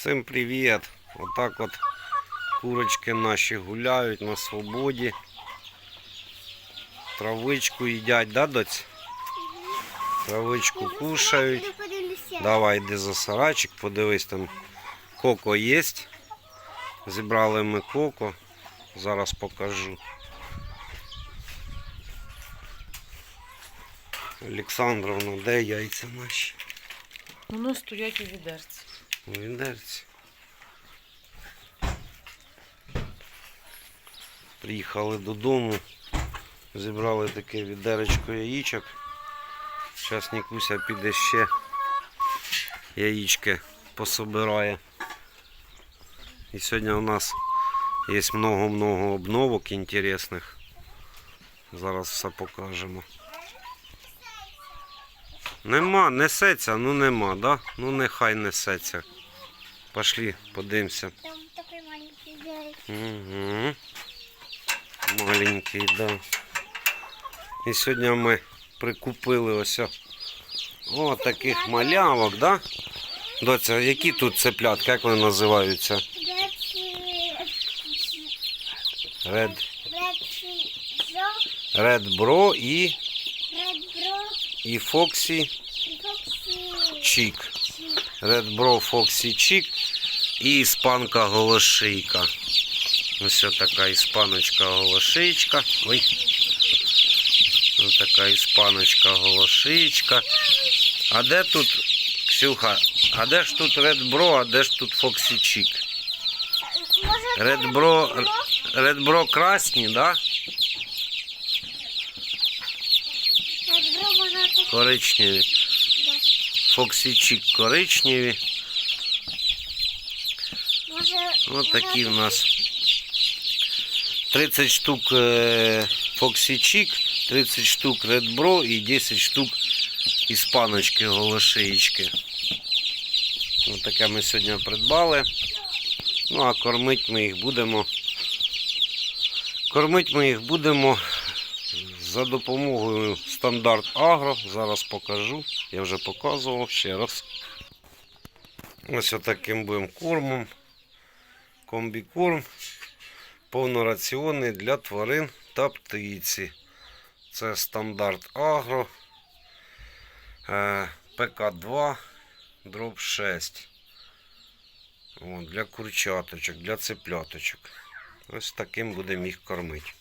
Всім привіт! Отак от курочки наші гуляють на свободі. Травичку їдять, да, доць? Травичку кушають. Давай йди за сарайчик, подивись там. Коко є. Зібрали ми коко. Зараз покажу. Олександровна, де яйця наші? Воно стоять у відерці. У відерці. Приїхали додому, зібрали таке відеречко яєчок. Зараз Нікуся піде ще яєчки пособирає. І сьогодні у нас є много-много обновок інтересних. Зараз все покажемо. Нема, несеться, ну нема, да? Ну нехай несеться. Пошли, подивимося. Там такой маленький зайчик. Угу. Маленький, да. І сьогодні ми прикупили ось о- таких малявок, да? Доця, які тут цеплятки, як вони називаються? Red, Red Bro і, і Chick. Red Bro Foxy Chick і іспанка голошийка. Ось така іспаночка голошичка. Ой. Ось така іспаночка голошичка. А де тут, Ксюха, а де ж тут Bro, а де ж тут Bro, Red Bro красні, да? Коричневі. Chick коричневі. Ось такі в нас. 30 штук е, Foxy Chick, 30 штук Red Bro і 10 штук іспаночки голошиєчки. Ось таке ми сьогодні придбали. Ну а кормить ми їх будемо. Кормить ми їх будемо за допомогою стандарт Агро. Зараз покажу. Я вже показував ще раз. Ось отаким будемо кормом. Комбікорм повнораціонний для тварин та птиці. Це стандарт Агро е, ПК2 дроб 6. О, для курчаточок, для цепляточок. Ось таким будемо їх кормити.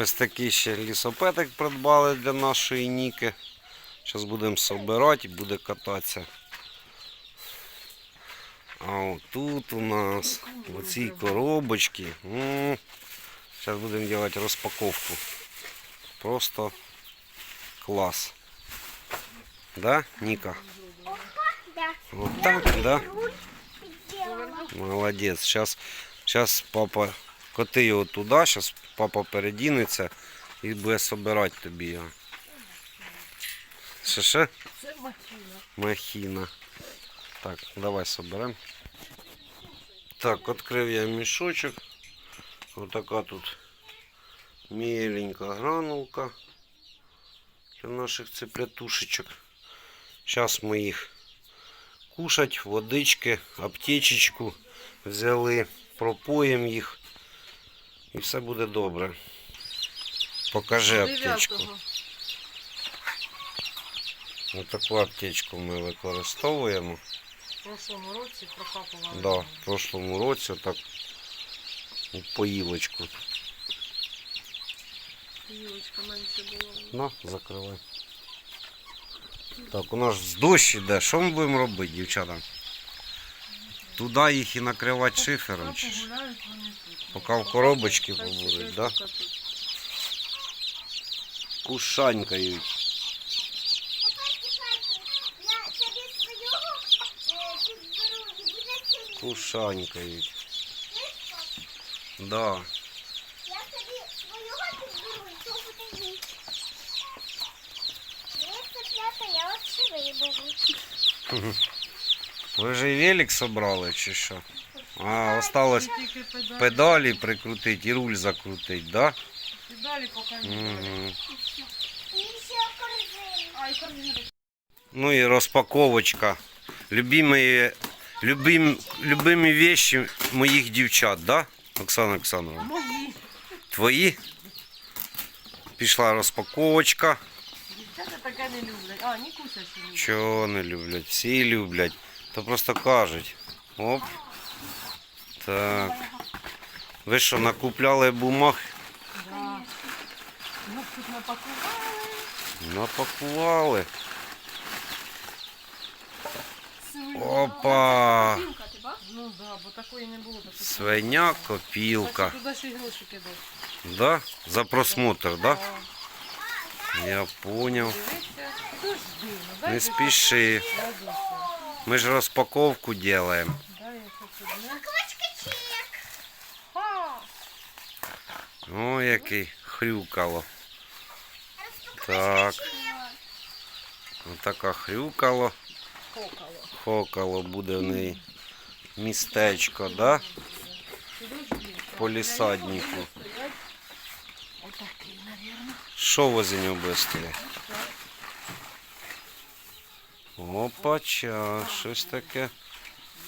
Ось такий ще лісопетик придбали для нашої Ніки. Зараз будемо собирати і буде кататися. А отут у нас в цій коробочці. Зараз будемо робити розпаковку. Просто клас. Да, Ніка? Вот так, да? Молодець. Сейчас, сейчас папа, коти його туди, зараз папа передінеться і буде собирати тобі його. Ще ще? Це махіна. Махіна. Так, давай соберемо. Так, відкрив я мішочок. Ось така тут міленька гранулка для наших цеплятушечок. Зараз ми їх кушать, водички, аптечечку взяли, пропоїмо їх і все буде добре. Покажи аптечку. Ось таку аптечку ми використовуємо. В прошлому році прокапували. Да, в прошлому році так у поїлочку. Гілочка менше була. На, закривай. Так, у нас з дощ іде. Що ми будемо робити, дівчата? Туди їх і накривати шифером. Чи ж? Поки в коробочки Хай побудуть, да? Кушанькають. Кушанькають. Да. Я собі свого підберу, і то буде їсти. Є цеплята, я от ще виберу. Ви вже і велик собрали чи що? А, осталось Тільки педаль. педалі прикрутити і руль закрутити, да? І далі поки не далі. Угу. І ще корзину. А, і корзину. Ну и распаковочка. Любимые, любим, любимі вещи моїх дівчат, да, Оксана Оксановна? Мої. Твої? Пішла розпаковочка. Дівчата таке не люблять. А, Нікуся ще любить. Чого не люблять? Всі люблять. То просто кажуть. Оп. Так. Ви що, накупляли бумаг? Да. Ну, тут напакували. Напакували. Опа! Ну да, бо такої не було. такої. Свиня копілка. Туди ще й гроші кидати. Да? За просмотр, да? Я поняв. Дивися. Ну Не спіши. кладуся. Ми ж розпаковку робимо. Дай я це одне. Квачка чек. Ха! О, який хрюкало. Так. Отака хрюкало. Кокало. Хокало буде в неї містечко, да? Підожди. По лісаднику. Отакий, мабуть. Що возле нього буде стояти? Опача, щось таке.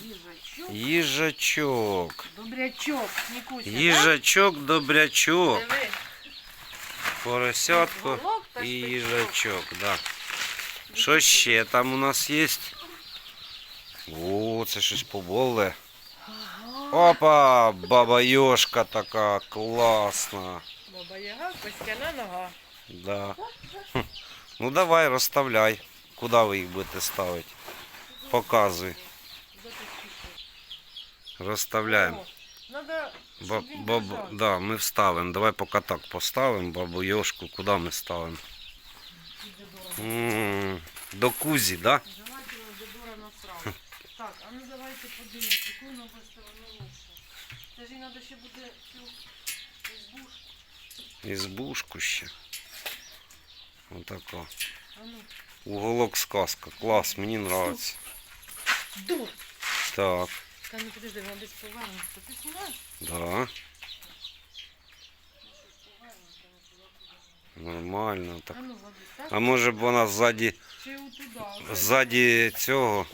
Їжачок. Їжачок. Добрячок, Нікуся. Їжачок, добрячок. Диви. Поросятко Волок та і шпичок. їжачок, да. Що ще там у нас є? О, це щось поболе. Ага. Опа, баба Йошка така класна. Баба Яга, костяна нога. Да. Хм. Ну давай, розставляй. Куди ви їх будете ставити? Показуй. Розставляємо. Щоб бабу, да, ми вставимо. Давай поки так поставимо бабу Йошку. Куди ми ставимо? М, До кузі, да? Дедора насрав. Так, а ну давайте подивимось, яку нам сторону лучше. Це ж їй треба ще буде цю избушку. Ізбушку ще. Отако. А ну. Уголок сказка. Клас, мені подобається. Дур! Так, Та ну подожди, вона десь повернеться. Ти знімаєш? да. Нормально так. А ну, А може б вона ззаді, ззаді цього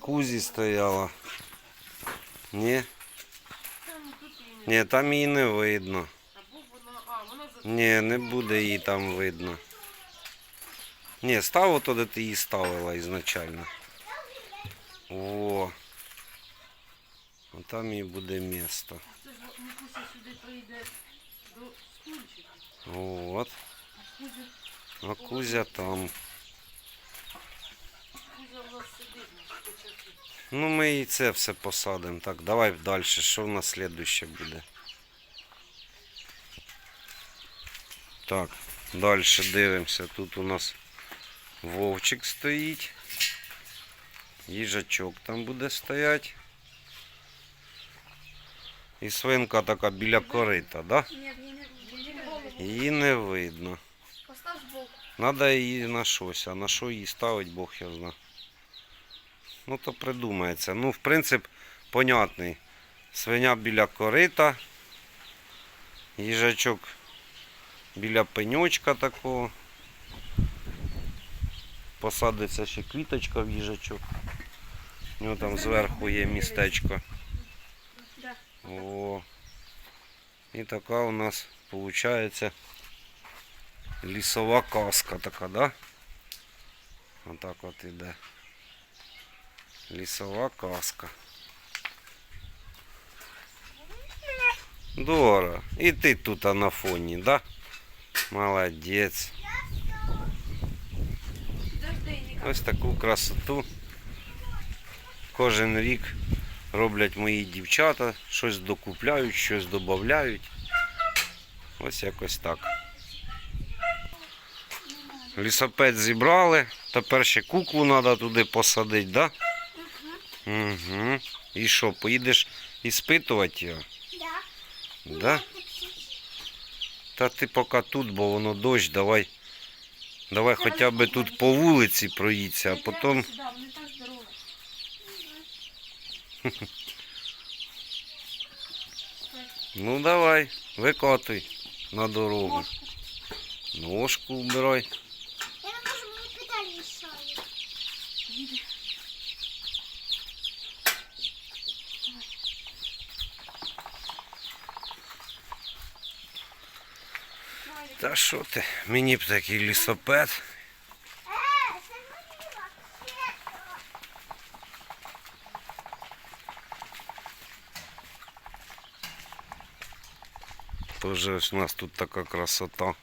кузі стояла? Ні? Ну. Ні, там її не видно. Ні, не буде її там видно. Ні, став туди ти її ставила ізначально. О. А там їй буде місто. Це ж сюди прийде до стульчика. От. А Кузя там. Кузя в нас сидить. Ну, ми і це все посадимо. Так, давай далі. Що в нас слідуще буде? Так, далі дивимося. Тут у нас вовчик стоїть. Їжачок там буде стояти. І свинка така біля корита, да? Її не голову. Її не видно. Постав збоку. Надо її на щось, а на що її ставить, Бог я знає. Ну то придумається. Ну, в принцип, понятний. Свиня біля корита, їжачок біля пеньочка такого. Посадиться ще квіточка в їжачок. У нього там зверху є містечко. О. І така у нас виходить лісова казка така, да? Отак от іде. Лісова казка. Дора, і ти тут на фоні, да? Молодець. Ось таку красоту. Кожен рік роблять мої дівчата, щось докупляють, щось додають. Ось якось так. Лісопед зібрали, тепер ще куклу треба туди посадити, да? Угу. І що, поїдеш іспитувати його? Да. Да? Та ти поки тут, бо воно дощ, давай. Давай хоча б тут по вулиці проїдься, а потім. Ну давай, викатуй на дорогу. Ножку вбирай. Я не можу, мені педаль мішає. Та що ти? Мені б такий лісопед. Тоже у нас тут така красота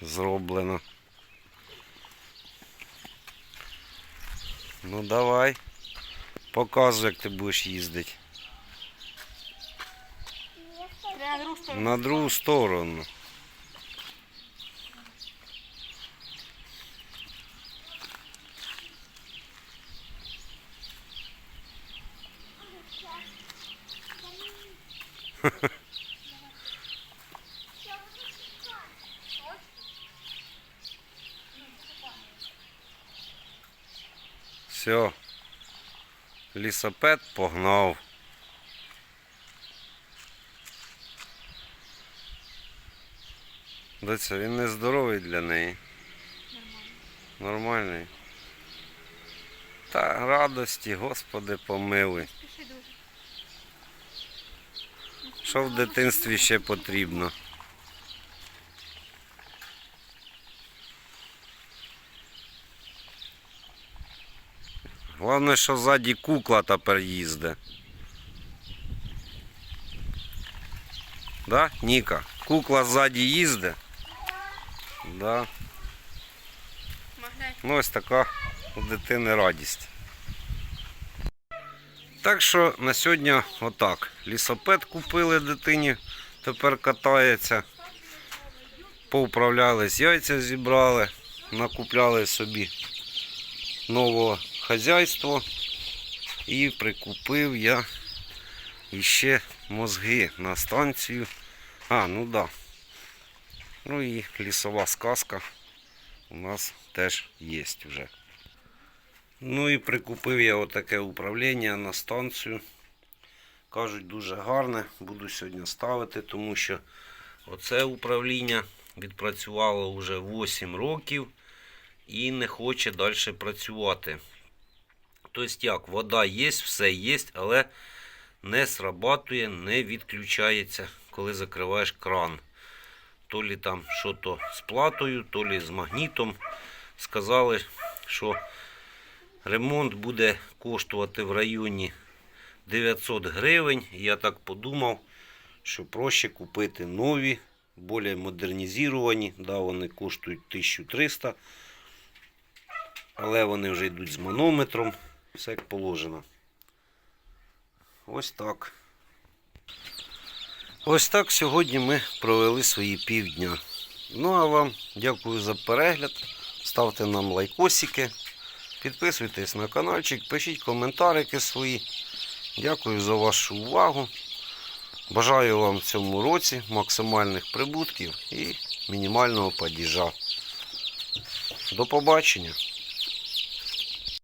зроблена. Ну давай. Показуй, як ти будеш їздити. На другу сторону. Все. Лісопед погнав. Доця, він не здоровий для неї. Нормальний. Та радості, Господи, помилуй. Спіши дуже. Що в дитинстві ще потрібно? Головне, що ззаді кукла тепер їздить. Да, Ніка? Кукла ззаді їздить? Да. Ну, ось така у дитини радість. Так що на сьогодні отак. Лісопед купили дитині, тепер катається. Поуправлялись, яйця зібрали, накупляли собі нового хазяйства. І прикупив я іще мозги на станцію. А, ну да. Ну і лісова сказка у нас теж є вже. Ну і прикупив я отаке управління на станцію. Кажуть, дуже гарне. Буду сьогодні ставити, тому що оце управління відпрацювало вже 8 років і не хоче далі працювати. Тобто як, вода є, все є, але не срабатує, не відключається, коли закриваєш кран. То лі там що то з платою, то лі з магнітом. Сказали, що ремонт буде коштувати в районі 900 гривень. Я так подумав, що проще купити нові, більш модернізовані. Да, вони коштують 1300. Але вони вже йдуть з манометром. Все як положено. Ось так. Ось так сьогодні ми провели свої півдня. Ну а вам дякую за перегляд. Ставте нам лайкосики. Підписуйтесь на каналчик, пишіть коментарики свої. Дякую за вашу увагу. Бажаю вам в цьому році максимальних прибутків і мінімального падіжа. До побачення!